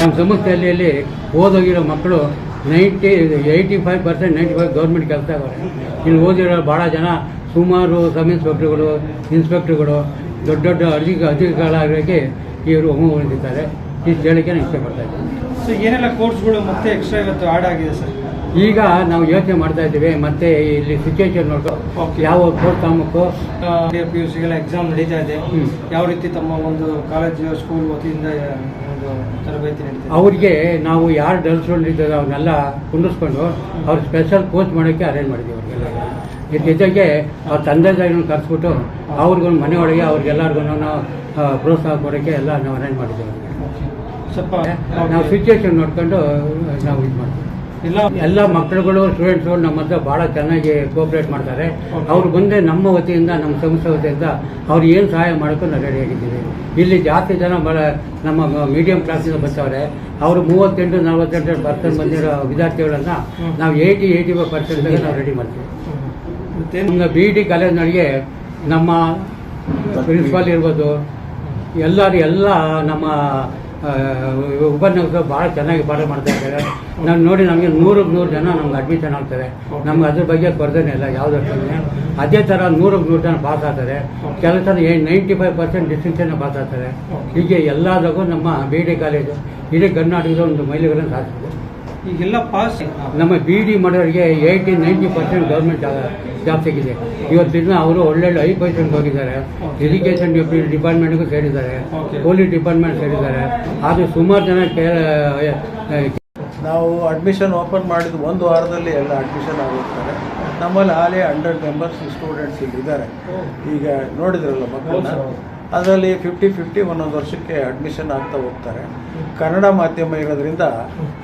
ನಮ್ಮ ಸಂಸ್ಥೆಯಲ್ಲಿ ಓದೋಗಿರೋ ಮಕ್ಕಳು ninety, eighty five percent, ninety five government ಕೆಲಸ ಇದ್ದಾರೆ ಇಲ್ಲಿ ಓದಿರೋ ಭಾಳ ಜನ ಸುಮಾರು ಸಬ್ ಇನ್ಸ್ಪೆಕ್ಟ್ರುಗಳು ಇನ್ಸ್ಪೆಕ್ಟ್ರುಗಳು, ದೊಡ್ಡ ದೊಡ್ಡ ಅರ್ಜಿ ಅಧಿಕಾರಿಗಳಾಗಿ ಇವರು ಹೊಂದಿದ್ದಾರೆ ಇಷ್ಟು ಹೇಳಿಕೆ ನಾನು ಇಷ್ಟಪಡ್ತಾ ಇದ್ದೀನಿ. ಸೊ ಏನೆಲ್ಲ ಕೋರ್ಸ್ಗಳು ಮತ್ತೆ ಎಕ್ಸ್ಟ್ರಾ ಇವತ್ತು ಆಡ್ ಆಗಿದೆ ಸರ್ ಈಗ ನಾವು ಯೋಚನೆ ಮಾಡ್ತಾ ಇದ್ದೀವಿ ಮತ್ತೆ ಇಲ್ಲಿ ಸಿಚುವೇಶನ್ ನೋಡ್ಕೊ Okay. ಯಾವ ಕೋರ್ಸ್ ತಾಮಕ್ಕೂ ಪಿ ಯು ಸಿಗೆಲ್ಲ ಎಕ್ಸಾಮ್ ನಡೀತಾ ಇದೆ. ಯಾವ ರೀತಿ ತಮ್ಮ ಒಂದು ಕಾಲೇಜು ಸ್ಕೂಲ್ ವತಿಯಿಂದ ಒಂದು ತರಬೇತಿ ನಡೀತಾ ಅವ್ರಿಗೆ ನಾವು ಯಾರು ಡಲ್ಸ್ಕೊಂಡಿದ್ದಾರೆ ಅವನ್ನೆಲ್ಲ ಕುಂಡಿಸ್ಕೊಂಡು ಅವ್ರು ಸ್ಪೆಷಲ್ ಕೋಚ್ ಮಾಡೋಕ್ಕೆ ಅರೇಂಜ್ ಮಾಡಿದ್ದೀವಿ ಅವ್ರಿಗೆಲ್ಲ ಇದ್ರ ಜೊತೆಗೆ ಅವ್ರ ತಂದೆ ತಾಯಿನ ಕರೆಸ್ಬಿಟ್ಟು ಅವ್ರಿಗೊಂದು ಮನೆ ಒಳಗೆ ಅವ್ರಿಗೆಲ್ಲರಿಗೂ ನಾವು ಪ್ರೋತ್ಸಾಹ ಕೊಡೋಕ್ಕೆ ಎಲ್ಲ ನಾವು ಅರೇಂಜ್ ಮಾಡಿದ್ದೀವಿ ಸ್ವಲ್ಪ ನಾವು ಸಿಚುವೇಶನ್ ನೋಡ್ಕೊಂಡು ನಾವು ಇದು ಮಾಡ್ತೀವಿ. ಎಲ್ಲ ಎಲ್ಲ ಮಕ್ಕಳುಗಳು ಸ್ಟೂಡೆಂಟ್ಸ್ ನಮ್ಮ ಹತ್ರ ಭಾಳ ಚೆನ್ನಾಗಿ ಕೋಆಪ್ರೇಟ್ ಮಾಡ್ತಾರೆ. ಅವ್ರು ಮುಂದೆ ನಮ್ಮ ವತಿಯಿಂದ, ನಮ್ಮ ಸಂಸ್ಥೆ ವತಿಯಿಂದ ಅವ್ರು ಏನು ಸಹಾಯ ಮಾಡೋಕ್ಕೂ ನಾವು ರೆಡಿಯಾಗಿದ್ದೀವಿ ಇಲ್ಲಿ ಜಾಸ್ತಿ ಜನ ಭಾಳ ನಮ್ಮ ಮೀಡಿಯಂ ಕ್ಲಾಸಿಂದ ಬರ್ತಾವ್ರೆ. ಅವರು ಮೂವತ್ತೆಂಟು, ನಲವತ್ತೆಂಟು ಪರ್ಸೆಂಟ್ ಬಂದಿರೋ ವಿದ್ಯಾರ್ಥಿಗಳನ್ನು ನಾವು ಏಯ್ಟಿ ಏಯ್ಟಿ ಫೈವ್ ಪರ್ಸೆಂಟ್ಗೆ ನಾವು ರೆಡಿ ಮಾಡ್ತೀವಿ. ನಮ್ಮ ಬಿ ಡಿ ಕಾಲೇಜ್ನೊಳಗೆ ನಮ್ಮ ಪ್ರಿನ್ಸಿಪಾಲ್ ಇರ್ಬೋದು, ಎಲ್ಲರೂ ಎಲ್ಲ ನಮ್ಮ ಆ, ಉಪನ್ಯಾಸಕರು ಭಾಳ ಚೆನ್ನಾಗಿ ಪಾಠ ಮಾಡ್ತಾ ಇದ್ದಾರೆ. ನಾನು ನೋಡಿ ನಮಗೆ ನೂರಕ್ಕೆ ನೂರು ಜನ ನಮ್ಗೆ ಅಡ್ಮಿಷನ್ ಆಗ್ತಾರೆ. ನಮ್ಗೆ ಅದ್ರ ಬಗ್ಗೆ ಕೊರದೇನೆ ಇಲ್ಲ ಯಾವುದಕ್ಕೆ ಅದೇ ಥರ ನೂರಕ್ಕೆ ನೂರು ಜನ ಪಾಸ್ ಆಗ್ತಾರೆ. ಕೆಲಸ ninety five percent distinction pass ಆಗ್ತಾರೆ. ಹೀಗೆ ಎಲ್ಲದಕ್ಕೂ ನಮ್ಮ ಬಿ ಡಿ ಕಾಲೇಜು ಇಡೀ ಕರ್ನಾಟಕದ ಒಂದು ಮೈಲಿಗಳನ್ನು ಸಾಧಿಸಿದೆ ಈಗೆಲ್ಲ ಪಾಸ್ ನಮ್ಮ ಬಿ ಡಿ ಮಾಡೋರಿಗೆ eighty ninety percent government job ಸಿಕ್ಕಿದೆ. ಇವತ್ತಿನ ಅವರು ಒಳ್ಳೊಳ್ಳೆ ಐ ಪರ್ಸೆಂಟ್ ಹೋಗಿದ್ದಾರೆ. ಎಜುಕೇಷನ್ ಡಿಪಾರ್ಟ್ಮೆಂಟ್ಗೂ ಸೇರಿದ್ದಾರೆ. ಪೊಲೀಸ್ ಡಿಪಾರ್ಟ್ಮೆಂಟ್ ಸೇರಿದ್ದಾರೆ. ಆದರೆ ಸುಮಾರು ಜನ ನಾವು ಅಡ್ಮಿಷನ್ ಓಪನ್ ಮಾಡಿದ ಒಂದು ವಾರದಲ್ಲಿ ಎಲ್ಲ ಅಡ್ಮಿಷನ್ ಆಗಿರ್ತಾರೆ ನಮ್ಮಲ್ಲಿ ಆಲೇ ಹಂಡ್ರೆಡ್ ಮೆಂಬರ್ಸ್ ಸ್ಟೂಡೆಂಟ್ಸ್ ಇಲ್ಲಿ ಇದ್ದಾರೆ ಈಗ ನೋಡಿದ್ರಲ್ಲ ಮಕ್ಕಳನ್ನ? ಅದರಲ್ಲಿ ಫಿಫ್ಟಿ ಫಿಫ್ಟಿ ಒಂದೊಂದು ವರ್ಷಕ್ಕೆ ಅಡ್ಮಿಷನ್ ಆಗ್ತಾ ಹೋಗ್ತಾರೆ. ಕನ್ನಡ ಮಾಧ್ಯಮ ಇರೋದ್ರಿಂದ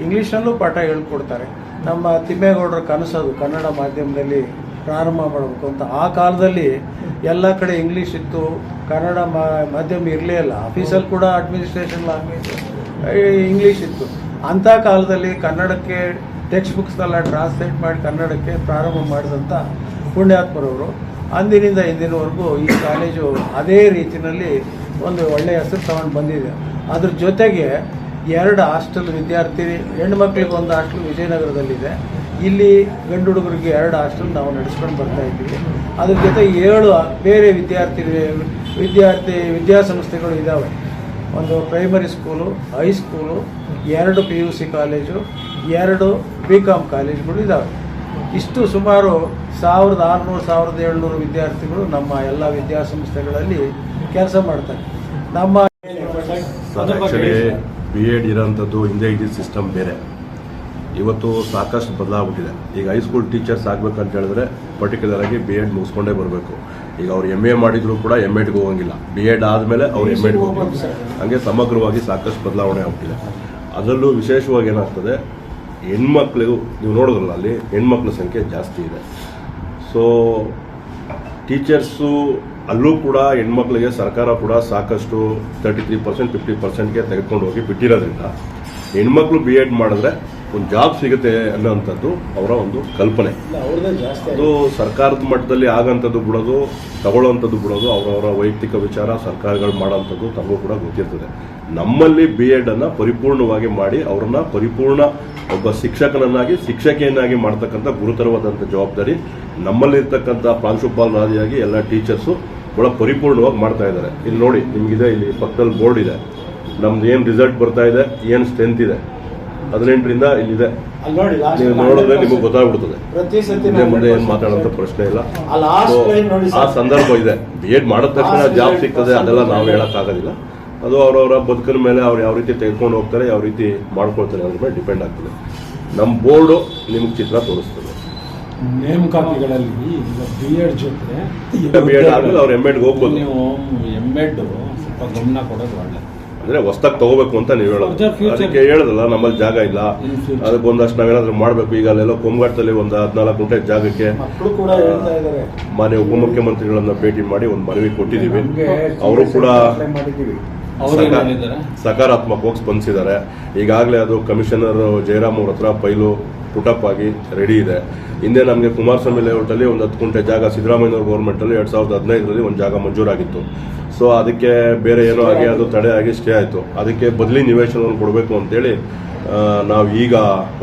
ಇಂಗ್ಲೀಷಲ್ಲೂ ಪಾಠ ಹೇಳ್ಕೊಡ್ತಾರೆ. ನಮ್ಮ ತಿಮ್ಮೇಗೌಡರ ಕನಸದು ಕನ್ನಡ ಮಾಧ್ಯಮದಲ್ಲಿ ಪ್ರಾರಂಭ ಮಾಡಬೇಕು ಅಂತ. ಆ ಕಾಲದಲ್ಲಿ ಎಲ್ಲ ಕಡೆ ಇಂಗ್ಲೀಷ್ ಇತ್ತು, ಕನ್ನಡ ಮಾಧ್ಯಮ ಇರಲೇ ಇಲ್ಲ. ಆಫೀಸಲ್ಲಿ ಕೂಡ ಅಡ್ಮಿನಿಸ್ಟ್ರೇಷನ್ ಲ್ಯಾಂಗ್ವೇಜ್ ಇಂಗ್ಲೀಷ್ ಇತ್ತು. ಅಂಥ ಕಾಲದಲ್ಲಿ ಕನ್ನಡಕ್ಕೆ ಟೆಕ್ಸ್ಟ್ ಬುಕ್ಸ್ನೆಲ್ಲ ಟ್ರಾನ್ಸ್ಲೇಟ್ ಮಾಡಿ ಕನ್ನಡಕ್ಕೆ ಪ್ರಾರಂಭ ಮಾಡಿದಂಥ ಪುಣ್ಯಾತ್ಮರವರು. ಅಂದಿನಿಂದ ಇಂದಿನವರೆಗೂ ಈ ಕಾಲೇಜು ಅದೇ ರೀತಿಯಲ್ಲಿ ಒಂದು ಒಳ್ಳೆಯ ಹೆಸರು ತಗೊಂಡು ಬಂದಿದೆ. ಅದ್ರ ಜೊತೆಗೆ ಎರಡು ಹಾಸ್ಟೆಲ್ ವಿದ್ಯಾರ್ಥಿ ಹೆಣ್ಮಕ್ಳಿಗೆ ಒಂದು ಹಾಸ್ಟೆಲ್ ವಿಜಯನಗರದಲ್ಲಿದೆ. ಇಲ್ಲಿ ಗಂಡು ಹುಡುಗರಿಗೆ ಎರಡು ಹಾಸ್ಟೆಲ್ ನಾವು ನಡೆಸ್ಕೊಂಡು ಬರ್ತಾ ಇದ್ದೀವಿ. ಅದ್ರ ಜೊತೆ ಏಳು ಬೇರೆ ವಿದ್ಯಾರ್ಥಿ ವಿದ್ಯಾರ್ಥಿ ವಿದ್ಯಾಸಂಸ್ಥೆಗಳು ಇದ್ದಾವೆ ಒಂದು ಪ್ರೈಮರಿ ಸ್ಕೂಲು ಹೈಸ್ಕೂಲು ಎರಡು ಪಿ ಯು ಸಿ ಕಾಲೇಜು ಎರಡು ಬಿ ಕಾಮ್ ಕಾಲೇಜುಗಳು ಇದ್ದಾವೆ ಇಷ್ಟು ಸುಮಾರು ಸಾವಿರದ ಆರುನೂರು, ಸಾವಿರದ ಏಳ್ನೂರು ವಿದ್ಯಾರ್ಥಿಗಳು ನಮ್ಮ ಎಲ್ಲ ವಿದ್ಯಾಸಂಸ್ಥೆಗಳಲ್ಲಿ ಕೆಲಸ ಮಾಡ್ತಾರೆ. ನಮ್ಮ ಆ್ಯಕ್ಚುಲಿ. ಬಿ ಎಡ್ ಇರೋಂಥದ್ದು ಹಿಂದೆ ಇದ್ದ ಸಿಸ್ಟಮ್ ಬೇರೆ. ಇವತ್ತು ಸಾಕಷ್ಟು ಬದಲಾಗ್ಬಿಟ್ಟಿದೆ. ಈಗ ಹೈಸ್ಕೂಲ್ ಟೀಚರ್ಸ್ ಆಗ್ಬೇಕಂತ ಹೇಳಿದ್ರೆ ಪರ್ಟಿಕ್ಯುಲರ್ ಆಗಿ ಬಿ ಎಡ್ ಮುಗಿಸ್ಕೊಂಡೇ ಬರಬೇಕು. ಈಗ ಅವ್ರು ಎಂ ಎ ಮಾಡಿದ್ರು ಕೂಡ ಎಂ ಎಡ್ಗೆ ಹೋಗಂಗಿಲ್ಲ. ಬಿ ಎಡ್ ಆದಮೇಲೆ ಅವ್ರು ಎಂ ಎಡ್ಗೆ ಹೋಗ್ಬೇಕು. ಹಂಗೆ ಸಮಗ್ರವಾಗಿ ಸಾಕಷ್ಟು ಬದಲಾವಣೆ ಆಗ್ಬಿಟ್ಟಿದೆ. ಅದರಲ್ಲೂ ವಿಶೇಷವಾಗಿ ಏನಾಗ್ತದೆ ಹೆಣ್ಮಕ್ಳಿಗೂ ನೀವು ನೋಡಿದ್ರಲ್ಲ, ಅಲ್ಲಿ ಹೆಣ್ಮಕ್ಳ ಸಂಖ್ಯೆ ಜಾಸ್ತಿ ಇದೆ. ಸೊ ಟೀಚರ್ಸು ಅಲ್ಲೂ ಕೂಡ ಹೆಣ್ಮಕ್ಳಿಗೆ ಸರ್ಕಾರ ಕೂಡ ಸಾಕಷ್ಟು ತರ್ಟಿ ತ್ರೀ ಪರ್ಸೆಂಟ್ ಫಿಫ್ಟಿ ಪರ್ಸೆಂಟ್ಗೆ ತೆಗೆದುಕೊಂಡು ಹೋಗಿ ಬಿಟ್ಟಿರೋದ್ರಿಂದ, ಹೆಣ್ಮಕ್ಳು ಬಿ ಎಡ್ ಮಾಡಿದ್ರೆ ಒಂದು ಜಾಬ್ ಸಿಗುತ್ತೆ ಅನ್ನೋವಂಥದ್ದು ಅವರ ಒಂದು ಕಲ್ಪನೆ. ಅದು ಸರ್ಕಾರದ ಮಟ್ಟದಲ್ಲಿ ಆಗಂಥದ್ದು ಬಿಡೋದು ತಗೊಳ್ಳೋವಂಥದ್ದು ಬಿಡೋದು ಅವರವರ ವೈಯಕ್ತಿಕ ವಿಚಾರ ಸರ್ಕಾರಗಳು ಮಾಡೋವಂಥದ್ದು ತಮಗೂ ಕೂಡ ಗೊತ್ತಿರ್ತದೆ. ನಮ್ಮಲ್ಲಿ ಬಿ ಎಡನ್ನು ಅನ್ನ ಪರಿಪೂರ್ಣವಾಗಿ ಮಾಡಿ ಅವರನ್ನು ಪರಿಪೂರ್ಣ ಒಬ್ಬ ಶಿಕ್ಷಕನನ್ನಾಗಿ ಶಿಕ್ಷಕಿಯನ್ನಾಗಿ ಮಾಡ್ತಕ್ಕಂಥ ಗುರುತರವಾದಂಥ ಜವಾಬ್ದಾರಿ ನಮ್ಮಲ್ಲಿರ್ತಕ್ಕಂಥ ಪ್ರಾಂಶುಪಾಲರಾದಿಯಾಗಿ ಎಲ್ಲ ಟೀಚರ್ಸು ಬಹಳ ಪರಿಪೂರ್ಣವಾಗಿ ಮಾಡ್ತಾ ಇದ್ದಾರೆ. ಇಲ್ಲಿ ನೋಡಿ ನಿಮಗಿದೆ ಇಲ್ಲಿ ಪಕ್ಕದಲ್ಲಿ ಬೋರ್ಡ್ ಇದೆ. ನಮ್ದು ಏನು ರಿಸಲ್ಟ್ ಬರ್ತಾ ಇದೆ ಏನು ಸ್ಟ್ರೆಂತ್ ಇದೆ. ಹದಿನೆಂಟರಿಂದ ಇಲ್ಲಿದೆ. ನೀವು ನೋಡಿದ್ರೆ ನಿಮಗೆ ಗೊತ್ತಾಗ್ಬಿಡ್ತದೆ. ಪ್ರತಿ ಸತಿ ಹಿಂದೆ ಮುಂದೆ ಏನು ಮಾತಾಡೋಂಥ ಪ್ರಶ್ನೆ ಇಲ್ಲ. ಆ ಸಂದರ್ಭ ಇದೆ. ಬಿ ಎಡ್ ಮಾಡಿದ ತಕ್ಷಣ ಜಾಬ್ ಸಿಗ್ತದೆ ಅದೆಲ್ಲ ನಾವು ಹೇಳಕ್ಕಾಗೋದಿಲ್ಲ. ಅದು ಅವರವರ ಬದುಕಿನ ಮೇಲೆ ಅವ್ರು ಯಾವ ರೀತಿ ತೆಗೆದುಕೊಂಡು ಹೋಗ್ತಾರೆ ಯಾವ ರೀತಿ ಮಾಡ್ಕೊಳ್ತಾರೆ ಅದ್ರ ಮೇಲೆ ಡಿಪೆಂಡ್ ಆಗ್ತದೆ. ನಮ್ಮ ಬೋರ್ಡು ನಿಮ್ಗೆ ಚಿತ್ರ ತೋರಿಸ್ತದೆ. ನೇಮಕಾತಿಗಳಲ್ಲಿ ಬಿ ಎಡ್ ಜೊತೆ ಬಿ ಎಡ್ ಆದ್ರೆ ಅವ್ರು ಎಂ ಎಡ್ಗೆ ಹೋಗ್ಬೋದು. ನೀವು ಎಂ ಎಡ್ ಸ್ವಲ್ಪ ಗಮನ ಕೊಡೋದು ಒಳ್ಳೆ ಅಂದ್ರೆ ಹೊಸ್ದಾಗಿ ತಗೋಬೇಕು ಅಂತ ನೀವು ಹೇಳೋದು. ಅದಕ್ಕೆ ಹೇಳೋದಲ್ಲ ನಮ್ಮಲ್ಲಿ ಜಾಗ ಇಲ್ಲ. ಅದಕ್ಕೆ ಒಂದಷ್ಟು ನಾವೇನಾದ್ರೂ ಮಾಡಬೇಕು. ಈಗ ಅಲ್ಲೆಲ್ಲ ಕೊಂಗಾಟದಲ್ಲಿ ಒಂದು ಹದಿನಾಲ್ಕು ಗಂಟೆ ಜಾಗಕ್ಕೆ ಮಕ್ಕಳು ಕೂಡ ಹೇಳ್ತಾ ಇದ್ದಾರೆ. ಮಾನ್ಯ ಉಪಮುಖ್ಯಮಂತ್ರಿಗಳನ್ನ ಭೇಟಿ ಮಾಡಿ ಒಂದು ಮನವಿ ಕೊಟ್ಟಿದ್ದೀವಿ. ಅವರು ಕೂಡ ಸಕಾರಾತ್ಮಕವಾಗಿ ಸ್ಪಂದಿಸಿದ್ದಾರೆ. ಈಗಾಗಲೇ ಅದು ಕಮಿಷನರ್ ಜಯರಾಮ್ ಅವ್ರ ಹತ್ರ ಫೈಲು ಪುಟಪ್ ಆಗಿ ರೆಡಿ ಇದೆ. ಹಿಂದೆ ನಮಗೆ ಕುಮಾರಸ್ವಾಮಿ ಲೇಔಟಲ್ಲಿ ಒಂದು ಹತ್ತು ಗುಂಟೆ ಜಾಗ ಸಿದ್ದರಾಮಯ್ಯವ್ರ ಗೌರ್ಮೆಂಟಲ್ಲಿ ಎರಡು ಸಾವಿರದ ಹದಿನೈದರಲ್ಲಿ ಒಂದು ಜಾಗ ಮಂಜೂರಾಗಿತ್ತು. ಸೊ ಅದಕ್ಕೆ ಬೇರೆ ಏನೋ ಆಗಿ ಅದು ತಡೆ ಆಗಿ ಸ್ಟೇ ಆಯಿತು. ಅದಕ್ಕೆ ಬದಲಿ ನಿವೇಶನವನ್ನು ಕೊಡಬೇಕು ಅಂತೇಳಿ ನಾವು ಈಗ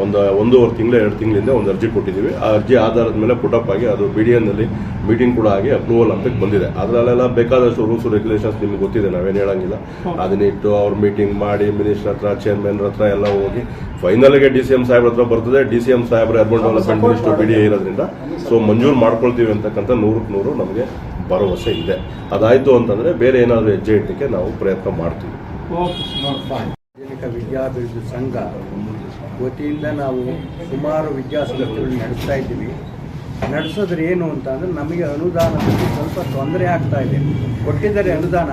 ಒಂದು ಒಂದೂವರೆ ತಿಂಗಳು ಎರಡು ತಿಂಗಳಿಂದ ಒಂದು ಅರ್ಜಿ ಕೊಟ್ಟಿದ್ದೀವಿ. ಆ ಅರ್ಜಿ ಆಧಾರದ ಮೇಲೆ ಪುಟಪ್ ಆಗಿ ಅದು ಬಿ ಡಿ ಎನ್ನಲ್ಲಿ ಮೀಟಿಂಗ್ ಕೂಡ ಆಗಿ ಅಪ್ರೂವಲ್ ಅಂತ ಬಂದಿದೆ. ಅದರಲ್ಲೆಲ್ಲ ಬೇಕಾದಷ್ಟು ರೂಲ್ಸ್ ರೆಗ್ಯುಲೇಷನ್ಸ್ ನಿಮ್ಗೆ ಗೊತ್ತಿದೆ ನಾವೇನು ಹೇಳಂಗಿಲ್ಲ. ಅದನ್ನಿಟ್ಟು ಅವ್ರ ಮೀಟಿಂಗ್ ಮಾಡಿ ಮಿನಿಸ್ಟರ್ ಹತ್ರ ಚೇರ್ಮನ್ ಹತ್ರ ಎಲ್ಲ ಹೋಗಿ ಫೈನಲ್ಗೆ ಡಿ ಸಿ ಎಂ ಸಾಹೇಬ್ರ ಹತ್ರ ಬರ್ತದೆ. ಡಿ ಸಿ ಎಂ ಸಾಹೇಬ್ರ urban development minister B D ಇರೋದ್ರಿಂದ. ಸೊ ಮಂಜೂರು ಮಾಡ್ಕೊಳ್ತೀವಿ ಅಂತಕ್ಕಂಥ ನೂರಕ್ಕೆ ನೂರು ನಮಗೆ ಭರವಸೆ ಇದೆ. ಅದಾಯಿತು ಅಂತಂದರೆ ಬೇರೆ ಏನಾದರೂ ಹೆಜ್ಜೆ ಇಟ್ಟಕ್ಕೆ ನಾವು ಪ್ರಯತ್ನ ಮಾಡ್ತೀವಿ. ಸಾರ್ವಜನಿಕ ವಿದ್ಯಾಭಿವೃದ್ಧಿ ಸಂಘ ವತಿಯಿಂದ ನಾವು ಸುಮಾರು ವಿದ್ಯಾಸಂಸ್ಥೆಗಳು ನಡೆಸ್ತಾ ಇದ್ದೀವಿ. ನಡೆಸಿದ್ರೆ ಏನು ಅಂತ ಅಂದರೆ ನಮಗೆ ಅನುದಾನದಲ್ಲಿ ಸ್ವಲ್ಪ ತೊಂದರೆ ಆಗ್ತಾ ಇದೆ. ಕೊಟ್ಟಿದ್ದಾರೆ ಅನುದಾನ,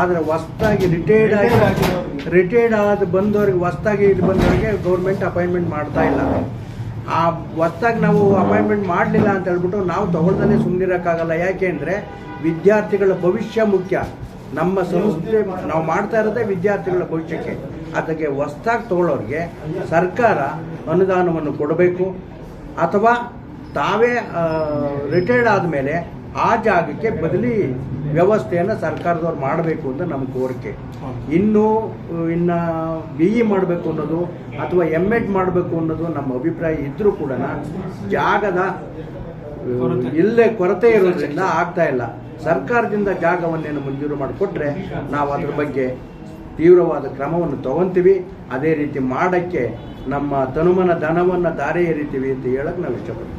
ಆದರೆ ಹೊಸ್ದಾಗಿ ರಿಟೈರ್ಡ್ ಆಗಿ ರಿಟೈರ್ಡ್ ಆದ ಬಂದವ್ರಿಗೆ, ಹೊಸ್ದಾಗಿ ಇದು ಬಂದವರಿಗೆ ಗೌರ್ಮೆಂಟ್ ಅಪಾಯಿಂಟ್ಮೆಂಟ್ ಮಾಡ್ತಾ ಇಲ್ಲ. ಆ ಹೊಸ್ದಾಗಿ ನಾವು ಅಪಾಯಿಂಟ್ಮೆಂಟ್ ಮಾಡಲಿಲ್ಲ ಅಂತ ಹೇಳ್ಬಿಟ್ಟು ನಾವು ತಗೊಳ್ದಲ್ಲೇ ಸುಮ್ಮನಿರೋಕ್ಕಾಗಲ್ಲ ಯಾಕೆ ಅಂದರೆ ವಿದ್ಯಾರ್ಥಿಗಳ ಭವಿಷ್ಯ ಮುಖ್ಯ. ನಮ್ಮ ಸಂಸ್ಥೆ ನಾವು ಮಾಡ್ತಾ ಇರೋದೇ ವಿದ್ಯಾರ್ಥಿಗಳ ಭವಿಷ್ಯಕ್ಕೆ. ಅದಕ್ಕೆ ಹೊಸ್ದಾಗಿ ತಗೊಳ್ಳೋರಿಗೆ ಸರ್ಕಾರ ಅನುದಾನವನ್ನು ಕೊಡಬೇಕು. ಅಥವಾ ತಾವೇ ರಿಟೈರ್ಡ್ ಆದಮೇಲೆ ಆ ಜಾಗಕ್ಕೆ ಬದಲಿ ವ್ಯವಸ್ಥೆಯನ್ನು ಸರ್ಕಾರದವ್ರು ಮಾಡಬೇಕು ಅಂತ ನಮ್ಮ ಕೋರಿಕೆ. ಇನ್ನು ಇನ್ನು ಬಿ ಇ ಮಾಡಬೇಕು ಅನ್ನೋದು ಅಥವಾ ಎಂ ಎಡ್ ಮಾಡಬೇಕು ಅನ್ನೋದು ನಮ್ಮ ಅಭಿಪ್ರಾಯ ಇದ್ದರೂ ಕೂಡ ಜಾಗದ ಇಲ್ಲೇ ಕೊರತೆ ಇರೋದ್ರಿಂದ ಆಗ್ತಾ ಇಲ್ಲ. ಸರ್ಕಾರದಿಂದ ಜಾಗವನ್ನೇನು ಮಂಜೂರು ಮಾಡಿಕೊಟ್ರೆ ನಾವು ಅದ್ರ ಬಗ್ಗೆ ತೀವ್ರವಾದ ಕ್ರಮವನ್ನು ತಗೊಂತೀವಿ. ಅದೇ ರೀತಿ ಮಾಡಕ್ಕೆ ನಮ್ಮ ತನುಮನ ಧನವನ್ನು ದಾರಿ ಎರಿತೀವಿ ಅಂತ ಹೇಳಕ್ ನಾವು ಇಷ್ಟಪಡ್ತೀವಿ.